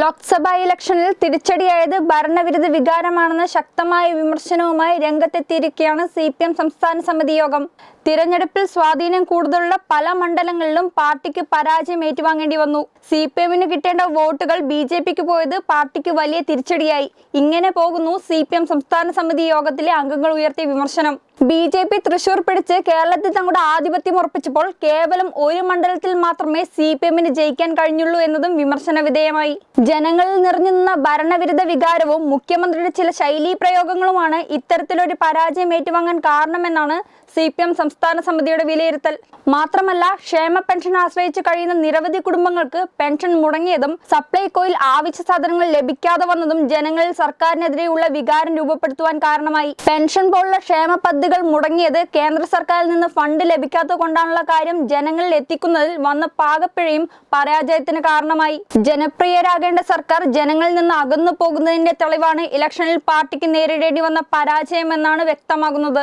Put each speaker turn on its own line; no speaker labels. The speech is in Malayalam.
ലോക്സഭാ ഇലക്ഷനിൽ തിരിച്ചടിയായത് ഭരണവിരുദ്ധ വികാരമാണെന്ന ശക്തമായ വിമർശനവുമായി രംഗത്തെത്തിയിരിക്കുകയാണ് സി പി എം സംസ്ഥാന സമിതി യോഗം. തിരഞ്ഞെടുപ്പിൽ സ്വാധീനം കൂടുതലുള്ള പല മണ്ഡലങ്ങളിലും പാർട്ടിക്ക് പരാജയം ഏറ്റുവാങ്ങേണ്ടി വന്നു. സി പി എമ്മിന് കിട്ടേണ്ട വോട്ടുകൾ ബി ജെ പിക്ക് പോയത് പാർട്ടിക്ക് വലിയ തിരിച്ചടിയായി. ഇങ്ങനെ പോകുന്നു സി പി എം സംസ്ഥാന സമിതി യോഗത്തിലെ അംഗങ്ങൾ ഉയർത്തിയ വിമർശനം. ബി ജെ പി തൃശൂർ പിടിച്ച് കേരളത്തിൽ തങ്ങളുടെ ആധിപത്യം ഉറപ്പിച്ചപ്പോൾ കേവലം ഒരു മണ്ഡലത്തിൽ മാത്രമേ സി പി എമ്മിന് ജയിക്കാൻ കഴിഞ്ഞുള്ളൂ എന്നതും വിമർശന വിധേയമായി. ജനങ്ങളിൽ നിറഞ്ഞു നിന്ന ഭരണവിരുദ്ധ വികാരവും മുഖ്യമന്ത്രിയുടെ ചില ശൈലീ പ്രയോഗങ്ങളുമാണ് ഇത്തരത്തിലൊരു പരാജയം ഏറ്റുവാങ്ങാൻ കാരണമെന്നാണ് സി പി എം സംസ്ഥാന സമിതിയുടെ വിലയിരുത്തൽ. മാത്രമല്ല ക്ഷേമ പെൻഷൻ ആശ്രയിച്ച് കഴിയുന്ന നിരവധി കുടുംബങ്ങൾക്ക് പെൻഷൻ മുടങ്ങിയതും സപ്ലൈകോയിൽ ആവശ്യ സാധനങ്ങൾ ലഭിക്കാതെ വന്നതും ജനങ്ങളിൽ സർക്കാരിനെതിരെയുള്ള വികാരം രൂപപ്പെടുത്തുവാൻ കാരണമായി. പെൻഷൻ പോലുള്ള ക്ഷേമ പദ്ധതികൾ മുടങ്ങിയത് കേന്ദ്ര സർക്കാരിൽ നിന്ന് ഫണ്ട് ലഭിക്കാത്തത് കൊണ്ടാണുള്ള കാര്യം ജനങ്ങളിൽ എത്തിക്കുന്നതിൽ വന്ന പാകപ്പിഴയും പരാജയത്തിന് കാരണമായി. ജനപ്രിയരാകേണ്ട സർക്കാർ ജനങ്ങളിൽ നിന്ന് അകന്നു പോകുന്നതിന്റെ തെളിവാണ് ഇലക്ഷനിൽ പാർട്ടിക്ക് നേരിടേണ്ടി വന്ന പരാജയമെന്നാണ് വ്യക്തമാകുന്നത്.